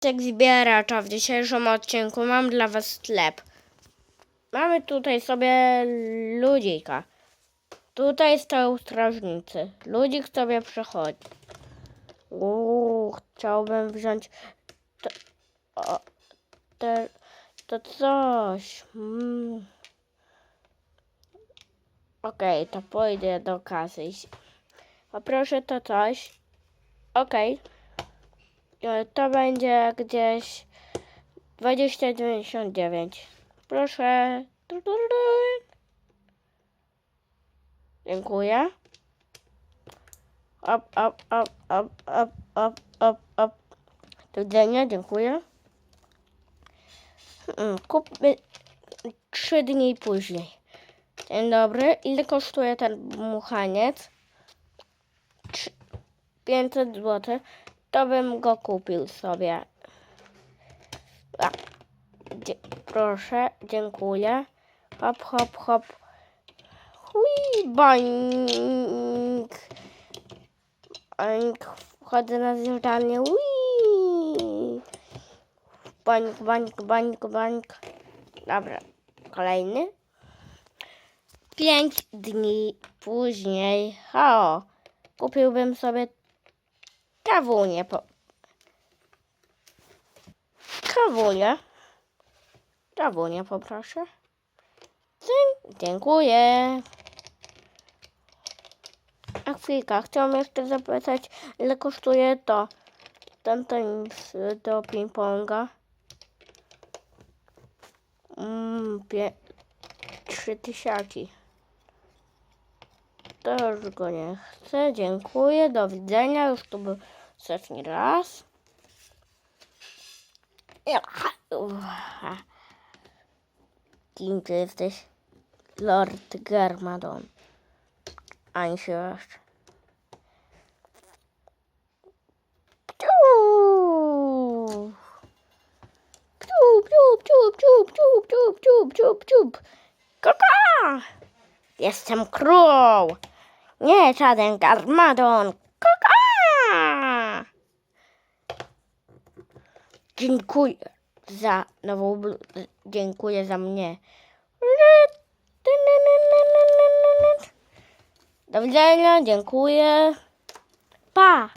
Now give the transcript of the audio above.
Tak zbieracza w dzisiejszym odcinku mam dla was sklep. Mamy tutaj sobie ludzika. Tutaj stoją strażnicy. Ludzik sobie przychodzi. Uuu, chciałbym wziąć to, o, te, to coś. Mm. Okej, to pójdę do kasy. Poproszę to coś. Okej. E, To będzie gdzieś 2099. Proszę. Dziękuję. Op, op, op, op, op, op, op, op. Do widzenia, dziękuję. Mm, Kupmy trzy dni później. Dzień dobry. Ile kosztuje ten dmuchaniec? Trzy- 500 zł. To bym go kupił sobie. A, dzie- proszę, dziękuję. Hop, hop, hop. Hui, bańk. Bańk. Wchodzę na zjeżdżalnię. Hui. Bańk, bańk, bańk, bańk. Dobra, kolejny. Pięć dni później. O, kupiłbym sobie kawunię. Po... Kawunię. Kawunię poproszę. Dziękuję. A chwilka, chciałam jeszcze zapytać, ile kosztuje to ten tenis do ping-ponga. Mm, pie... Trzy tysiaki. To już go nie chcę. Dziękuję. Do widzenia. Już to był setni raz. Kim ty jesteś? Lord Garmadon. Ani się jeszcze. Ciup, ciup, ciup. Kaka! Jestem królą! Nie żaden garmadon! Kaka! Dziękuję za nową. Dziękuję za mnie. Do widzenia, dziękuję. Pa!